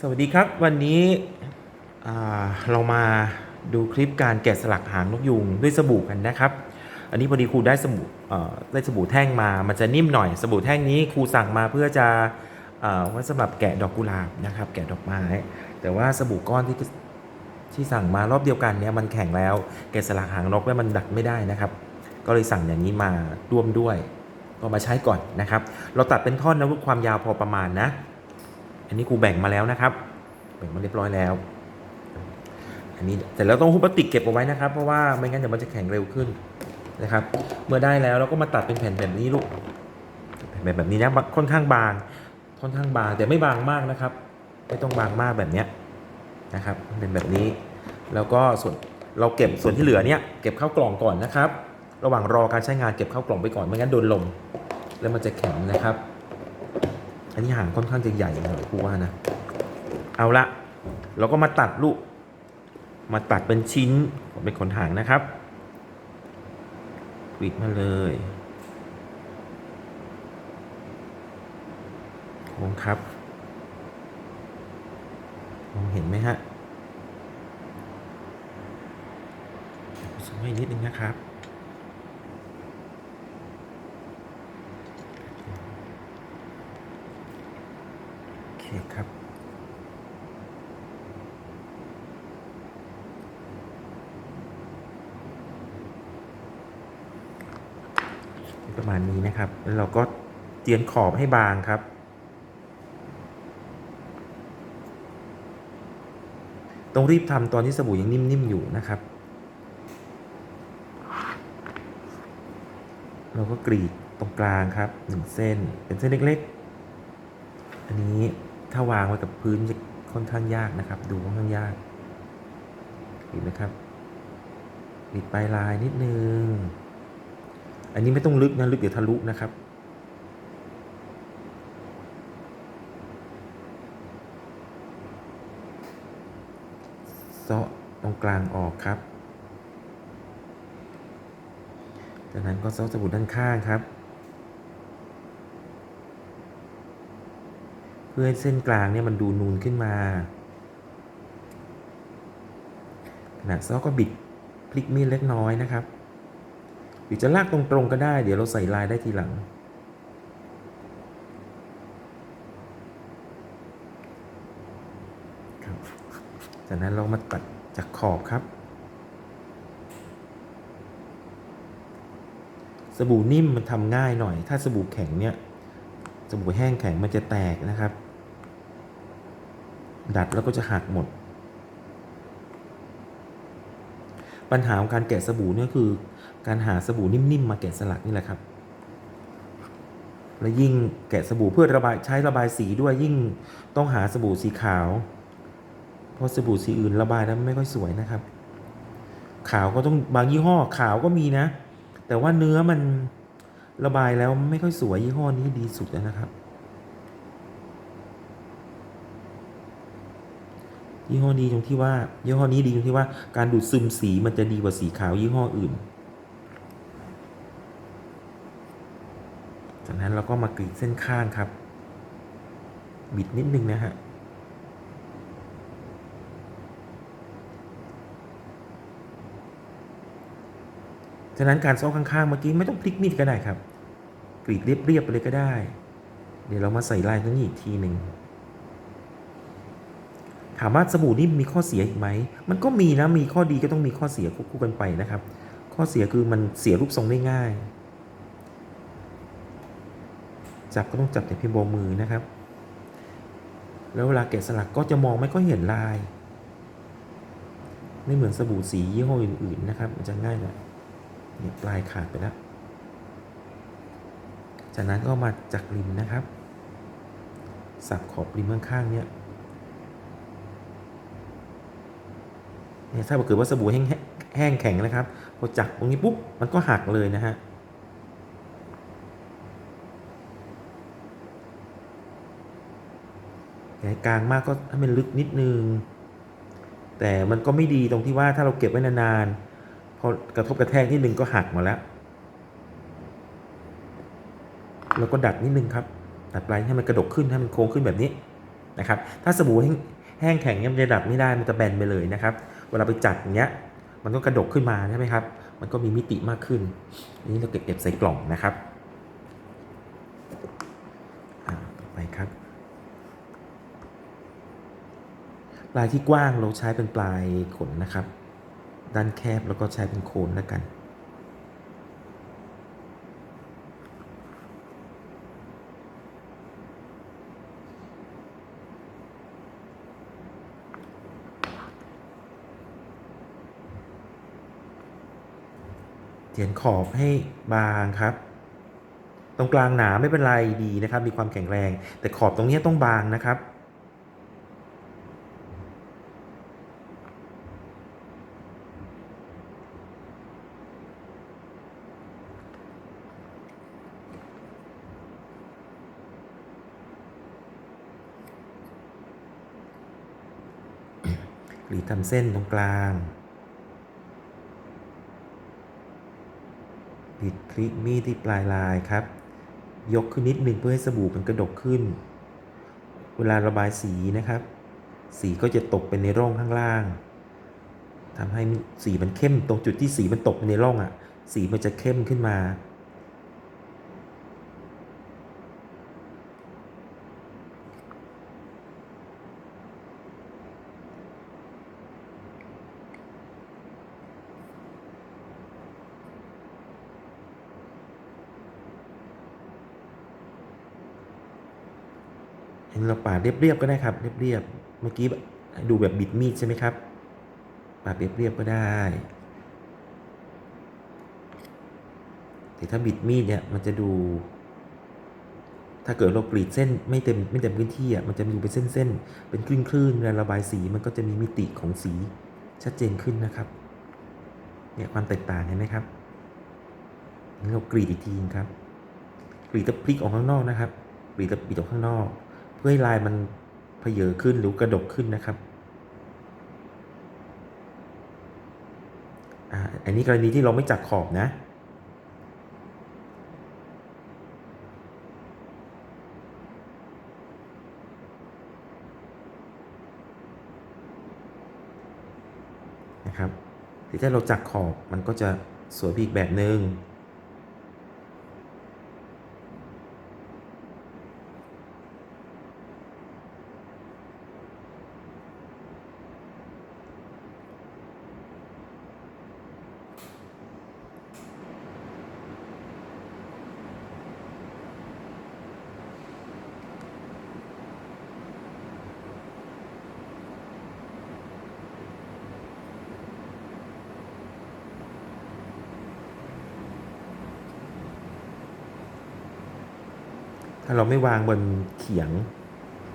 สวัสดีครับวันนี้เรามาดูคลิปการแกะสลักหางนกยูงด้วยสบู่กันนะครับ อันนี้พอดีครูได้สบู่ได้สบู่แท่งมา มันจะนิ่มหน่อย สบู่แท่งนี้ครูสั่งมาเพื่อจะเอ่อไว้สำหรับแกะดอกกุหลาบนะครับ แกะดอกไม้ แต่ว่าสบู่ก้อนที่ที่สั่งมารอบเดียวกันเนี่ยมันแข็งแล้ว แกะสลักหางนกแล้วมันดัดไม่ได้นะครับ ก็เลยสั่งอย่างนี้มาร่วมด้วย ก็มาใช้ก่อนนะครับ เราตัดเป็นท่อนนะความยาวพอประมาณนะ อันนี้ครูแบ่งมาแล้วนะครับ แบ่งมาเรียบร้อยแล้ว อันนี้แต่เราต้องหุบพลาสติกเก็บเอาไว้นะครับ เพราะว่าไม่งั้นเดี๋ยวมันจะแข็งเร็วขึ้นนะครับ เมื่อได้แล้วเราก็มาตัดเป็นแผ่นแบบนี้ลูกแผ่นแบบนี้นะค่อนข้างบาง ค่อนข้างบางแต่ไม่บางมากนะครับ ไม่ต้องบางมากแบบเนี้ยนะครับ เป็นแบบนี้ แล้วก็ส่วนเราเก็บส่วนที่เหลือเนี่ยเก็บเข้ากล่องก่อนนะครับ ระหว่างรอการใช้งานเก็บเข้ากล่องไปก่อนไม่งั้นโดนลมแล้วมันจะแข็งนะครับ อันนี้หางค่อนข้างจะใหญ่หน่อยครูว่านะ เอาละเราก็มาตัดลูก มาตัดเป็นชิ้นเป็นขนหางนะครับกรีดมาเลยโค้งครับมองเห็นไหมฮะสมัยนิดนึงนะครับ โอเคครับ ประมาณนี้นะครับ แล้วเราก็เจียนขอบให้บางครับ ต้องรีบทำตอนที่สบู่ยังนิ่มๆอยู่นะครับ เราก็กรีดตรงกลางครับหนึ่งเส้นเป็นเส้นเล็กๆ อันนี้ถ้าวางไว้กับพื้นจะค่อนข้างยากนะครับ ดูค่อนข้างยากกรีดนะครับกรีดปลายลายนิดนึง อันนี้ไม่ต้องลึกนะ ลึกเดี๋ยวทะลุนะครับ เซาะตรงกลางออกครับ จากนั้นก็เซาะสบู่ด้านข้างครับ เพื่อให้เส้นกลางเนี่ยมันดูนูนขึ้นมาขณะเซาะก็บิดพลิกมีดเล็กน้อยนะครับหรือจะลากตรงๆก็ได้ เดี๋ยวเราใส่ลายได้ทีหลัง ครับ จากนั้นเรามาตัดจากขอบครับ สบู่นิ่มมันทำง่ายหน่อย ถ้าสบู่แข็งเนี่ย สบู่แห้งแข็งมันจะแตกนะครับ ดัดแล้วก็จะหักหมด ปัญหาของการแกะสบู่เนี่ยคือ การหาสบู่นิ่มๆมาแกะสลักนี่แหละครับ และยิ่งแกะสบู่เพื่อระบายใช้ระบายสีด้วยยิ่งต้องหาสบู่สีขาว พราะสบู่สีอื่นระบายแล้วไม่ค่อยสวยนะครับ ขาวก็ต้องบางยี่ห้อขาวก็มีนะ แต่ว่าเนื้อมันระบายแล้วไม่ค่อยสวยยี่ห้อนี้ดีสุดนะครับ ยี่ห้อดีตรงที่ว่ายี่ห้อนี้ดีตรงที่ว่าการดูดซึมสีมันจะดีกว่าสีขาวยี่ห้ออื่น จากนั้นเราก็มากรีดเส้นข้างครับ บิดนิดนึงนะฮะ จากนั้นการซ้อข้างๆเมื่อกี้ไม่ต้องพลิกมีดก็ได้ครับกรีดเรียบๆไปเลยก็ได้ เดี๋ยวเรามาใส่ลายตรงนี้อีกทีหนึ่งถามว่าสบู่นี่มีข้อเสียอีกไหม มันก็มีนะ มีข้อดีก็ต้องมีข้อเสียควบคู่กันไปนะครับ ข้อเสียคือมันเสียรูปทรงได้ง่าย จับก็ต้องจับแต่เพียงเบามือนะครับ แล้วเวลาแกะสลักก็จะมองไม่ค่อยเห็นลาย ไม่เหมือนสบู่สียี่ห้ออื่นๆนะครับ มันจะง่ายหน่อย นี่ยปลายขาดไปแล้ว จากนั้นก็มาจากริมนะครับ สับขอบริมข้างๆเนี่ยเนี่ยถ้าเกิดว่าสบู่แห้งแห้งแข็งนะครับ พอจับตรงนี้ปุ๊บ มันก็หักเลยนะฮะแกลางมากก็ให้มันลึกนิดนึง แต่มันก็ไม่ดีตรงที่ว่าถ้าเราเก็บไว้นานๆ พอกระทบกระแทกนิดนึงก็หักมาแล้ว แล้วก็ดัดนิดนึงครับ ดัดปลายให้มันกระดกขึ้นให้มันโค้งขึ้นแบบนี้นะครับ ถ้าสบู่แห้งแข็งเนี่ยมันจะดับไม่ได้มันจะแบนไปเลยนะครับ เวลาไปจัดอย่างเงี้ย มันก็กระดกขึ้นมาใช่ไหมครับ มันก็มีมิติมากขึ้น นี้เราเก็บเก็บใส่กล่องนะครับต่อไปครับปลายที่กว้างเราใช้เป็นปลายขนนะครับ ด้านแคบแล้วก็ใช้เป็นโคนแล้วกันเขียนขอบให้บางครับ ตรงกลางหนาไม่เป็นไรดีนะครับ มีความแข็งแรง แต่ขอบตรงนี้ต้องบางนะครับ ทำเส้นตรงกลางบิดคลิกมีดที่ปลายลายครับ ยกขึ้นนิดหนึ่งเพื่อให้สบู่มันกระดกขึ้น เวลาระบายสีนะครับ สีก็จะตกไปในร่องข้างล่างทำให้สีมันเข้มตรงจุดที่สีมันตกไปในร่องอะ่ะ สีมันจะเข้มขึ้นมา ปาดเรียบๆก็ได้ครับ เรียบๆเมื่อกี้ดูแบบบิดมีดใช่ไหมครับ ปาดเรียบๆก็ได้ แต่ถ้าบิดมีดเนี่ยมันจะดู ถ้าเกิดเรากรีดเส้นไม่เต็มไม่เต็มพื้นที่อะมันจะดูเป็นเส้นๆเป็นคลื่นๆเวลาระบายสีมันก็จะมีมิติของสีชัดเจนขึ้นนะครับเนี่ยความแตกต่างเห็นไหมครับเรากรีดอีกทีครับกรีดแล้วพลิกออกข้างนอกนะครับกรีดแล้วบิดออกข้างนอก เพื่อให้ลายมันเพเยอขึ้นหรือกระดกขึ้นนะครับอ่าอันนี้กรณีที่เราไม่จัดขอบนะ นะครับถ้าเราจัดขอบมันก็จะสวยอีกแบบหนึง่งาเราไม่วางบนเขียง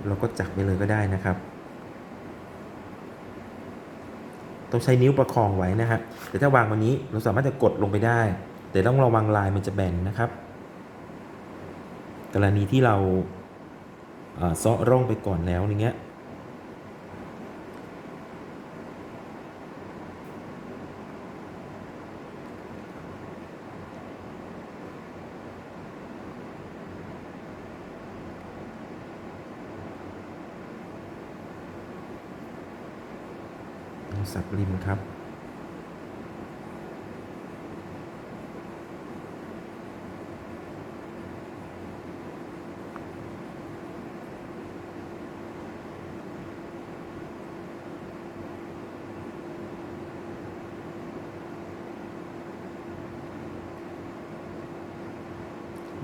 เราก็จับไปเลยก็ได้นะครับ ต้องใช้นิ้วประคองไว้นะฮะแต่ถ้าวางวันนี้เราสามารถจะกดลงไปได้ แต่ต้องระวังลายมันจะแบนนะครับ กรณีที่เราเอ่อเซาะร่องไปก่อนแล้วอย่างเงี้ย สับริมครับ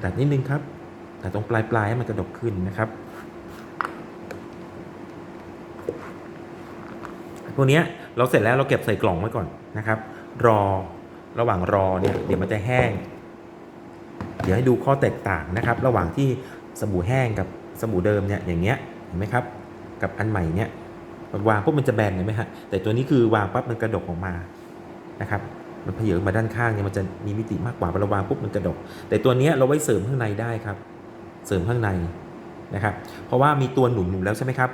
ดัดนิดนึงครับแต่ตรงปลายปลายๆให้มันกระดกขึ้นนะครับ พวกเนี้ยเราเสร็จแล้วเราเก็บใส่กล่องไว้ก่อนนะครับ รอระหว่างรอเนี่ยเดี๋ยวมันจะแห้ง เดี๋ยวให้ดูข้อแตกต่างนะครับ ระหว่างที่สบู่แห้งกับสบู่เดิมเนี่ยอย่างเงี้ยเห็นไหมครับ กับอันใหม่เนี่ยวางปุ๊บมันจะแบนเห็นไหมฮะแต่ตัวนี้คือวางปั๊บมันกระดกออกมานะครับมันเพเยอมาด้านข้างเนี่ยมันจะมีมิติมากกว่าเวลาวางปุ๊บมันกระดก แต่ตัวนี้เราไว้เสริมข้างในได้ครับ เสริมข้างใน นะครับเพราะว่ามีตัวหนุนอยู่แล้วใช่ไหมครับ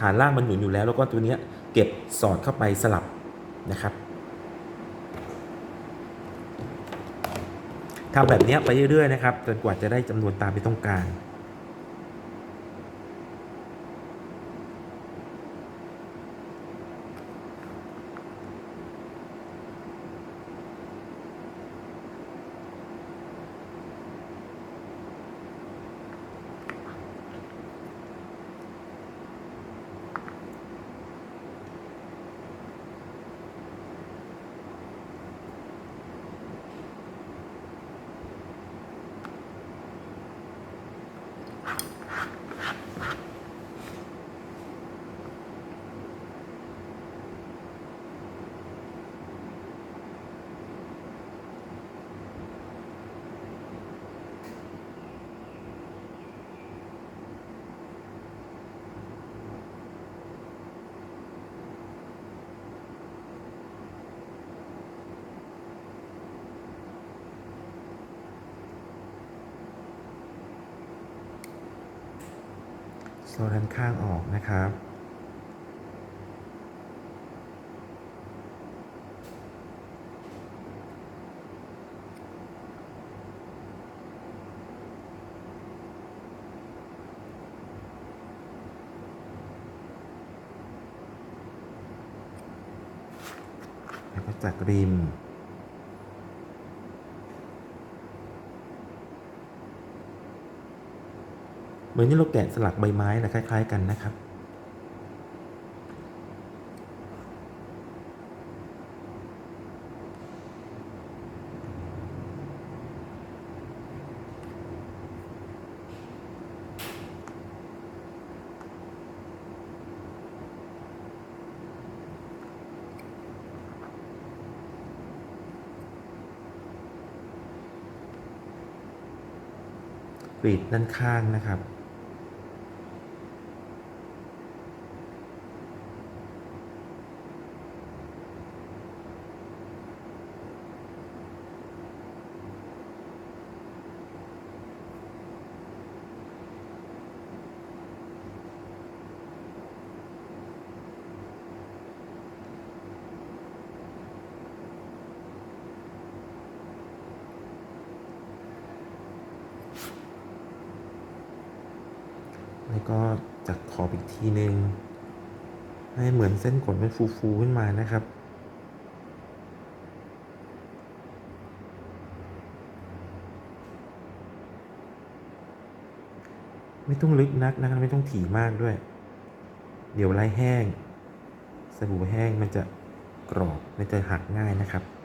ฐานล่างมันหนุนอยู่แล้ว แล้วก็ตัวนี้เก็บสอดเข้าไปสลับนะครับทำแบบนี้ไปเรื่อยๆนะครับจนกว่าจะได้จำนวนตามที่ต้องการ โซ่ด้านข้างออกนะครับ แล้วก็จากริม เหมือนที่เราแกะสลักใบไม้นะคล้าย ๆ กันนะครับ กรีดด้านข้างนะครับ แล้วก็จัด ขอบอีกทีหนึ่งให้เหมือนเส้นขนเป็นฟูๆขึ้นมานะครับ ไม่ต้องลึกนักนะครับไม่ต้องถี่มากด้วย เดี๋ยวไล่แห้งสบู่แห้งมันจะกรอบมันจะหักง่ายนะครับ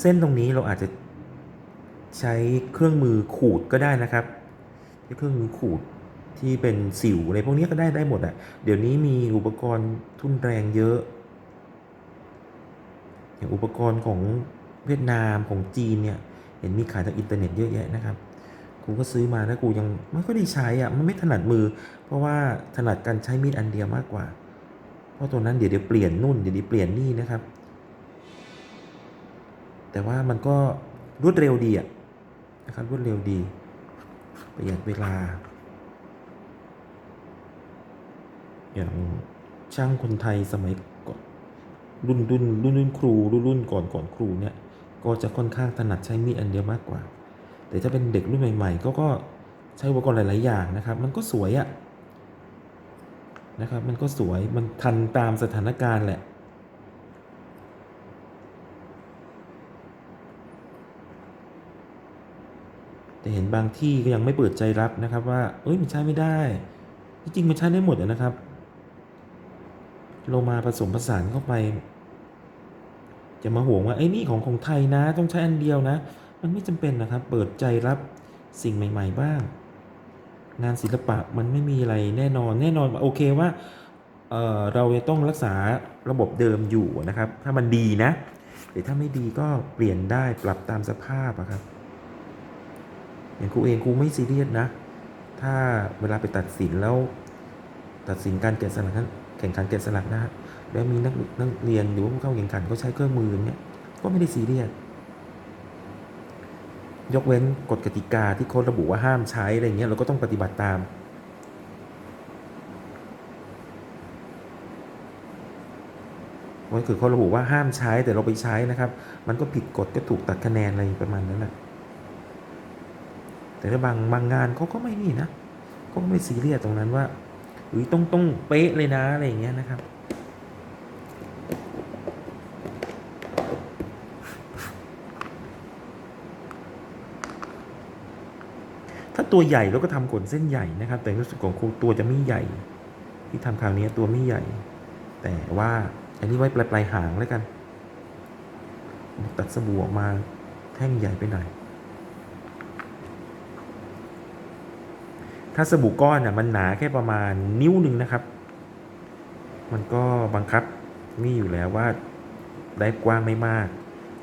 เส้นตรงนี้เราอาจจะใช้เครื่องมือขูดก็ได้นะครับใช้เครื่องมือขูดที่เป็นสิวอะไรพวกนี้ก็ได้ได้หมดอะ่ะ เดี๋ยวนี้มีอุปกรณ์ทุ่นแรงเยอะ อย่างอุปกรณ์ของเวียดนามของจีนเนี่ย เห็นมีขายทางอินเทอร์เน็ตเยอะแยะนะครับกูก็ซื้อมาแล้วกูยังไม่ค่อยได้ใช้อะ่ะ มันไม่ถนัดมือ เพราะว่าถนัดการใช้มีดอันเดียวมากกว่า เพราะตัวนั้นเดี๋ยวเดี๋ยวเปลี่ยนนู่นเดี๋ยวเดี๋ยวเปลี่ยนนี่นะครับ แต่ว่ามันก็รวดเร็วดีอะนะครับรวดเร็วดี ประหยัดเวลา อย่างช่างคนไทยสมัยก่อนรุ่นรุ่นรุ่นรุ่นครูรุ่นรุ่นก่อนก่อนครูเนี่ยก็จะค่อนข้างถนัดใช้มีดอันเดียวมากกว่า แต่ถ้าเป็นเด็กรุ่นใหม่ๆก็ก็ใช้อุปกรณ์หลาย ๆ อย่างนะครับ มันก็สวยอะนะครับ มันก็สวย มันทันตามสถานการณ์แหละ แต่เห็นบางที่ก็ยังไม่เปิดใจรับนะครับว่า เอ้ยมันใช้ไม่ได้ จริงๆมันใช้ได้หมดนะครับโลมาผสมผสานเข้าไป จะมาห่วงว่าไอ้นี่ของของไทยนะ ต้องใช้อันเดียวนะ มันไม่จำเป็นนะครับ เปิดใจรับสิ่งใหม่ ๆ บ้าง งานศิลปะมันไม่มีอะไรแน่นอน แน่นอนโอเคว่าเเราจะต้องรักษาระบบเดิมอยู่นะครับ ถ้ามันดีนะแต่ถ้าไม่ดีก็เปลี่ยนได้ปรับตามสภาพอะครับ อย่างครูเองครูไม่ซีเรียสนะ ถ้าเวลาไปตัดสินแล้ว ตัดสินการแกะสลักแข่งขันแกะสลักนะฮะแล้วมีนักนักเรียนหรือว่าผู้เข้าแข่งขันเขาใช้เครื่องมือเนี่ยก็ไม่ได้ซีเรียสยกเว้นกฎกติกาที่เขาระบุว่าห้ามใช้อะไรเงี้ยเราก็ต้องปฏิบัติตามก็คือเขาระบุว่าห้ามใช้แต่เราไปใช้นะครับ มันก็ผิดกฎก็ถูกตัดคะแนนอะไรประมาณนั้นแหละ แต่ถ้าบางบางงานเขาก็ไม่นี่นะก็ไม่ซีเรียสตรงนั้นว่าเฮ้ยต้องต้องเป๊ะเลยนะอะไรอย่างเงี้ยนะครับถ้าตัวใหญ่เราก็ทำขนเส้นใหญ่นะครับ แต่รู้สึกของครูตัวจะไม่ใหญ่ ที่ทำคราวนี้ตัวไม่ใหญ่ แต่ว่าอันนี้ไว้ปลายปลายหางแล้วกัน ตัดสบู่ออกมาแท่งใหญ่ไปหน่อย ถ้าสบู่ก้อนอะมันหนาแค่ประมาณนิ้วหนึ่งนะครับ มันก็บังคับนี่อยู่แล้วว่าได้กว้างไม่มาก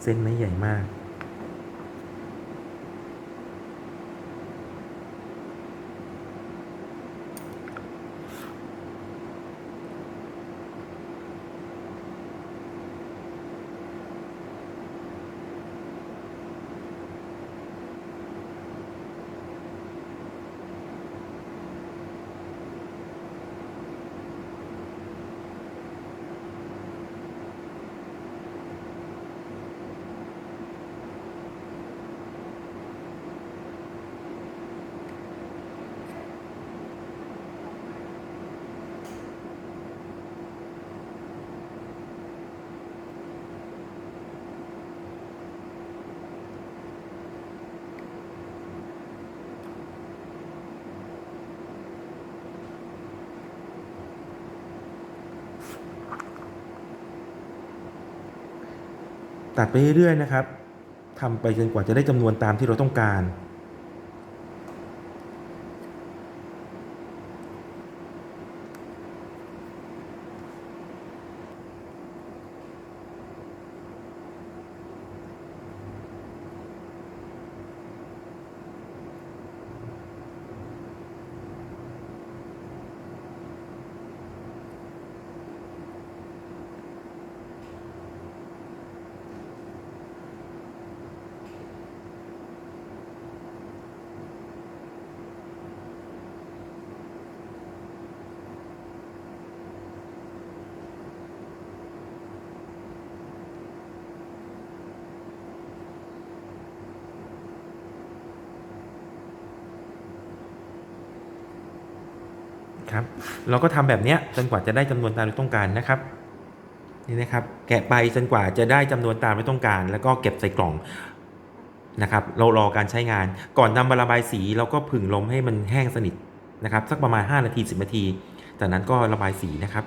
เส้นไม่ใหญ่มาก ตัดไปเรื่อยๆนะครับทำไปจนกว่าจะได้จำนวนตามที่เราต้องการ ครับ เราก็ทำแบบนี้จนกว่าจะได้จำนวนตามที่ต้องการนะครับนี่นะครับ แกะไปจนกว่าจะได้จำนวนตามที่ต้องการ แล้วก็เก็บใส่กล่องนะครับ เรารอการใช้งาน ก่อนนำมาระบายสีเราก็ผึ่งลมให้มันแห้งสนิทนะครับ สักประมาณ 5 นาที 10 นาที จากนั้นก็ระบายสีนะครับ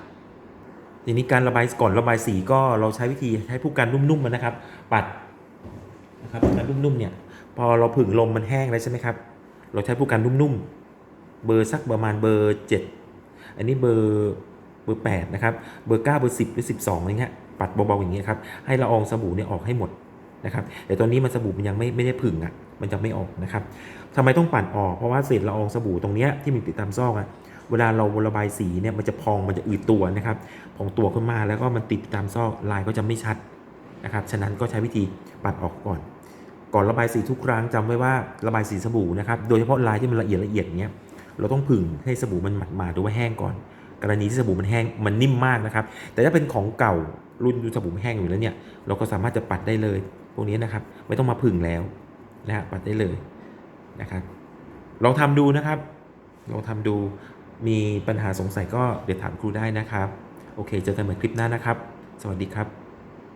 ทีนี้การระบายก่อนระบายสีก็เราใช้วิธีใช้ผู้กันนุ่มๆมันนะครับ ปัดนะครับผู้กันนุ่มๆเนี่ย พอเราผึ่งลมมันแห้งแล้วใช่ไหมครับ เราใช้ผู้กันนุ่มๆ เบอร์สักประมาณเบอร์ 7 อันนี้เบอร์เบอร์8นะครับ เบอร์ 9 เบอร์ 10 หรือ 12อะไรเงี้ย ปัดเบาๆอย่างเงี้ยครับ ให้ละอองสบู่เนี่ยออกให้หมดนะครับ แต่ตอนนี้มันสบู่มันยังไม่ไม่ได้ผึ่งอะ มันจะไม่ออกนะครับทำไมต้องปั่นออก เพราะว่าเศษละอองสบู่ตรงเนี้ยที่มันติดตามซอกอะ เวลาเราระบายสีเนี่ยมันจะพอง มันจะอืดตัวนะครับ พองตัวขึ้นมาแล้วก็มันติดตามซอกลายก็จะไม่ชัดนะครับ ฉะนั้นก็ใช้วิธีปัดออกก่อน ก่อนระบายสีทุกครั้งจำไว้ว่าระบายสีสบู่นะครับ โดยเฉพาะลายที่มันละเอียดละเอียดเนี้ย เราต้องผึ่งให้สบู่มันหมาดๆหรือว่าแห้งก่อน กรณีที่สบู่มันแห้งมันนิ่มมากนะครับ แต่ถ้าเป็นของเก่ารุ่นสบู่แห้งอยู่แล้วเนี่ย เราก็สามารถจะปัดได้เลย พวกนี้นะครับ ไม่ต้องมาผึ่งแล้วนะฮะปัดได้เลยนะครับลองทำดูนะครับลองทำดูมีปัญหาสงสัยก็เดี๋ยวถามครูได้นะครับ โอเคเจอกันใหม่คลิปหน้านะครับ สวัสดีครับ